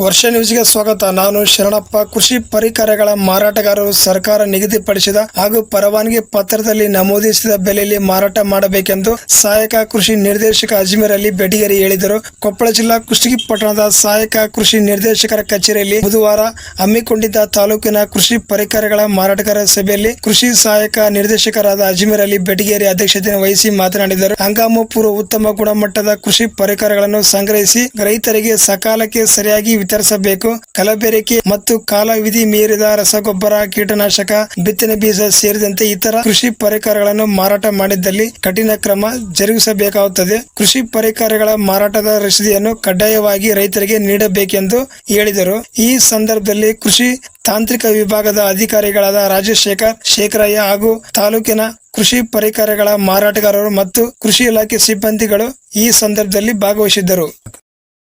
ವರ್ಷ ನ್ಯೂಸ್ಗೆ ಸ್ವಾಗತ. ನಾನು ಶರಣಪ್ಪ. ಕೃಷಿ ಪರಿಕರಗಳ ಮಾರಾಟಗಾರರು ಸರ್ಕಾರ ನಿಗದಿಪಡಿಸಿದ ಹಾಗೂ ಪರವಾನಗಿ ಪತ್ರದಲ್ಲಿ ನಮೂದಿಸಿದ ಬೆಲೆಯಲ್ಲಿ ಮಾರಾಟ ಮಾಡಬೇಕೆಂದು ಸಹಾಯಕ ಕೃಷಿ ನಿರ್ದೇಶಕ ಅಜ್ಮೀರ್ ಬೆಡಿಗೇರಿ ಹೇಳಿದರು. ಕೊಪ್ಪಳ ಜಿಲ್ಲಾ ಕುಷ್ಟಗಿ ಪಟ್ಟಣದ ಸಹಾಯಕ ಕೃಷಿ ನಿರ್ದೇಶಕರ ಕಚೇರಿಯಲ್ಲಿ ಬುಧವಾರ ಹಮ್ಮಿಕೊಂಡಿದ್ದ ತಾಲೂಕಿನ ಕೃಷಿ ಪರಿಕರಗಳ ಮಾರಾಟಗಾರರ ಸಭೆಯಲ್ಲಿ ಕೃಷಿ ಸಹಾಯಕ ನಿರ್ದೇಶಕರಾದ ಅಜ್ಮೀರ್ ಅಲಿ ಬೆಡಿಗೇರಿ ಅಧ್ಯಕ್ಷತೆಯನ್ನು ವಹಿಸಿ ಮಾತನಾಡಿದರು. ಹಂಗಾಮು ಪೂರ್ವ ಉತ್ತಮ ಗುಣಮಟ್ಟದ ಕೃಷಿ ಪರಿಕರಗಳನ್ನು ಸಂಗ್ರಹಿಸಿ ರೈತರಿಗೆ ಸಕಾಲಕ್ಕೆ ಸರಿಯಾಗಿ ವಿತರಿಸಬೇಕು. ಕಲಬೆರಕೆ ಮತ್ತು ಕಾಲವಿಧಿ ಮೀರಿದ ರಸಗೊಬ್ಬರ, ಕೀಟನಾಶಕ, ಬಿತ್ತನೆ ಬೀಜ ಸೇರಿದಂತೆ ಇತರ ಕೃಷಿ ಪರಿಕರಗಳನ್ನು ಮಾರಾಟ ಮಾಡಿದ್ದಲ್ಲಿ ಕಠಿಣ ಕ್ರಮ ಜರುಗಿಸಬೇಕಾಗುತ್ತದೆ. ಕೃಷಿ ಪರಿಕರಗಳ ಮಾರಾಟದ ರಸೀದಿಯನ್ನು ಕಡ್ಡಾಯವಾಗಿ ರೈತರಿಗೆ ನೀಡಬೇಕೆಂದು ಹೇಳಿದರು. ಈ ಸಂದರ್ಭದಲ್ಲಿ ಕೃಷಿ ತಾಂತ್ರಿಕ ವಿಭಾಗದ ಅಧಿಕಾರಿಗಳಾದ ರಾಜಶೇಖರ್ ಶೇಖರಯ್ಯ ಹಾಗೂ ತಾಲೂಕಿನ ಕೃಷಿ ಪರಿಕರಗಳ ಮಾರಾಟಗಾರರು ಮತ್ತು ಕೃಷಿ ಇಲಾಖೆ ಸಿಬ್ಬಂದಿಗಳು ಈ ಸಂದರ್ಭದಲ್ಲಿ ಭಾಗವಹಿಸಿದ್ದರು.